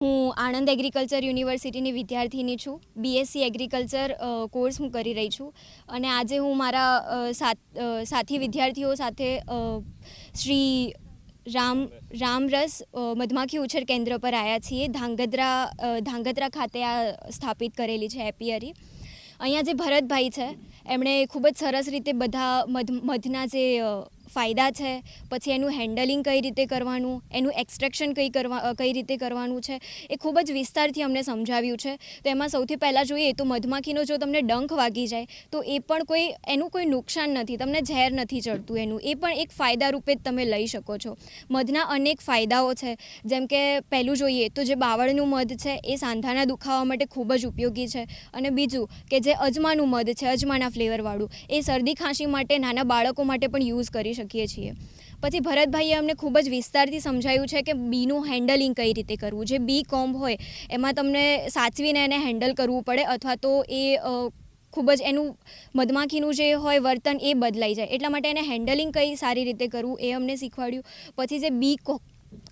હું આણંદ એગ્રીકલ્ચર યુનિવર્સિટીની વિદ્યાર્થીની છું. બીએસસી એગ્રીકલ્ચર કોર્સ હું કરી રહી છું. અને આજે હું મારા સાથ વિદ્યાર્થીઓ સાથે શ્રી રામ, રામરસ મધમાખી ઉછેર કેન્દ્ર પર આવ્યા છીએ. ધાંગધ્રા ધાંગધ્રા ખાતે આ સ્થાપિત કરેલી છે એપિયરી. અહીંયા જે ભરતભાઈ છે, એમણે ખૂબ જ સરસ રીતે બધા મધ, મધના જે ફાયદા છે, પછી એનું હેન્ડલિંગ કઈ રીતે કરવાનું, એનું એક્સટ્રેક્શન કઈ કરવા કઈ રીતે કરવાનું છે, એ ખૂબ જ વિસ્તારથી અમને સમજાવ્યું છે. તો એમાં સૌથી પહેલાં જોઈએ તો મધમાખીનો જો તમને ડંખ વાગી જાય, તો એ પણ કોઈ, એનું કોઈ નુકસાન નથી, તમને ઝેર નથી ચડતું એનું, એ પણ એક ફાયદા રૂપે જ તમે લઈ શકો છો. મધના અનેક ફાયદાઓ છે, જેમ કે પહેલું જોઈએ તો જે બાવળનું મધ છે, એ સાંધાના દુખાવા માટે ખૂબ જ ઉપયોગી છે. અને બીજું કે જે અજમાનું મધ છે, અજમાના ફ્લેવરવાળું એ શરદી ખાંસી માટે, નાના બાળકો માટે પણ યુઝ કરી શકીએ છીએ. પછી ભરતભાઈએ અમને ખૂબ જ વિસ્તારથી સમજાયું છે કે બીનું હેન્ડલિંગ કઈ રીતે કરવું. જે બી કોમ્બ હોય, એમાં તમને સાચવીને એને હેન્ડલ કરવું પડે અથવા તો એ ખૂબ જ એનું મધમાખીનું જે હોય વર્તન એ બદલાઈ જાય. એટલા માટે એને હેન્ડલિંગ કઈ સારી રીતે કરવું એ અમને શીખવાડ્યું. પછી જે બી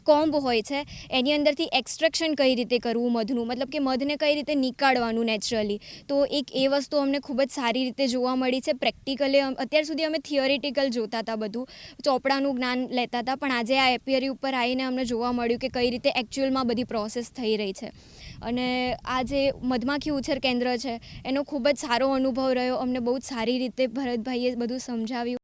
કોમ્બ હોય છે, એની અંદરથી એક્સ્ટ્રેક્શન કઈ રીતે કરવું મધનું? મતલબ કે મધને કઈ રીતે નીકાળવાનું નેચરલી તો એક એ વસ્તુ અમને ખૂબ જ સારી રીતે જોવા મળી છે. પ્રેક્ટિકલી અત્યાર સુધી અમે થિયોરિટિકલ જોતા હતા બધું. ચોપડાનું જ્ઞાન લેતા હતા પણ આજે આ એપિયરી ઉપર આવીને અમને જોવા મળ્યું કે કઈ રીતે એકચ્યુઅલમાં બધી પ્રોસેસ થઈ રહી છે. અને આ જે મધમાખી ઉછેર કેન્દ્ર છે, એનો ખૂબ જ સારો અનુભવ રહ્યો. અમને બહુ જ સારી રીતે ભરતભાઈએ બધું સમજાવ્યું.